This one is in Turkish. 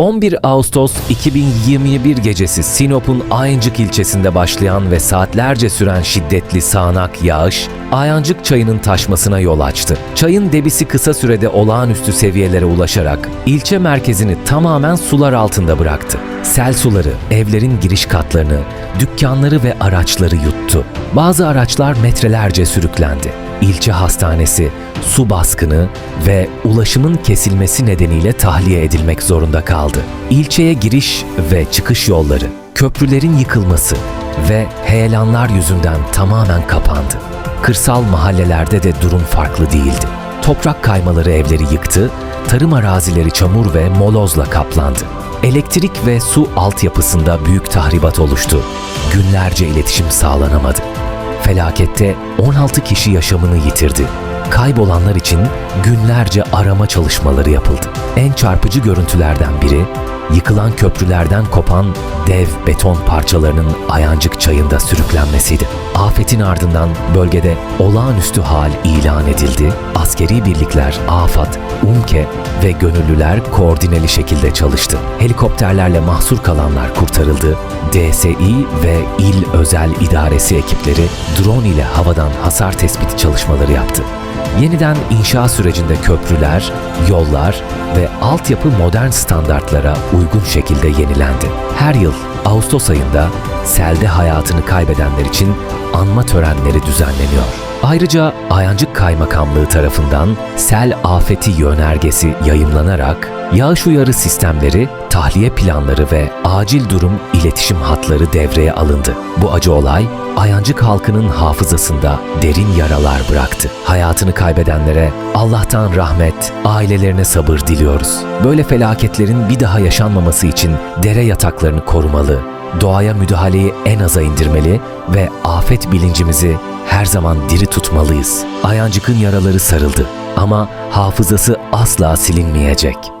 11 Ağustos 2021 gecesi Sinop'un Ayancık ilçesinde başlayan ve saatlerce süren şiddetli sağanak yağış, Ayancık çayının taşmasına yol açtı. Çayın debisi kısa sürede olağanüstü seviyelere ulaşarak ilçe merkezini tamamen sular altında bıraktı. Sel suları evlerin giriş katlarını, dükkanları ve araçları yuttu. Bazı araçlar metrelerce sürüklendi. İlçe hastanesi su baskını ve ulaşımın kesilmesi nedeniyle tahliye edilmek zorunda kaldı. İlçeye giriş ve çıkış yolları, köprülerin yıkılması ve heyelanlar yüzünden tamamen kapandı. Kırsal mahallelerde de durum farklı değildi. Toprak kaymaları evleri yıktı, tarım arazileri çamur ve molozla kaplandı. Elektrik ve su altyapısında büyük tahribat oluştu. Günlerce iletişim sağlanamadı. Felakette 16 kişi yaşamını yitirdi. Kaybolanlar için günlerce arama çalışmaları yapıldı. En çarpıcı görüntülerden biri yıkılan köprülerden kopan dev beton parçalarının Ayancık çayında sürüklenmesiydi. Afetin ardından bölgede olağanüstü hal ilan edildi. Askeri birlikler AFAD, UMKE ve gönüllüler koordineli şekilde çalıştı. Helikopterlerle mahsur kalanlar kurtarıldı. DSİ ve İl Özel İdaresi ekipleri drone ile havadan hasar tespiti çalışmaları yaptı. Yeniden inşa sürecinde köprüler, yollar ve altyapı modern standartlara uygun şekilde yenilendi. Her yıl Ağustos ayında selde hayatını kaybedenler için anma törenleri düzenleniyor. Ayrıca Ayancık Kaymakamlığı tarafından sel afeti yönergesi yayımlanarak yağış uyarı sistemleri, tahliye planları ve acil durum iletişim hatları devreye alındı. Bu acı olay Ayancık halkının hafızasında derin yaralar bıraktı. Hayatını kaybedenlere Allah'tan rahmet, ailelerine sabır diliyoruz. Böyle felaketlerin bir daha yaşanmaması için dere yataklarını korumalı, doğaya müdahaleyi en aza indirmeli ve afet bilincimizi her zaman diri tutmalıyız. Ayancık'ın yaraları sarıldı ama hafızası asla silinmeyecek.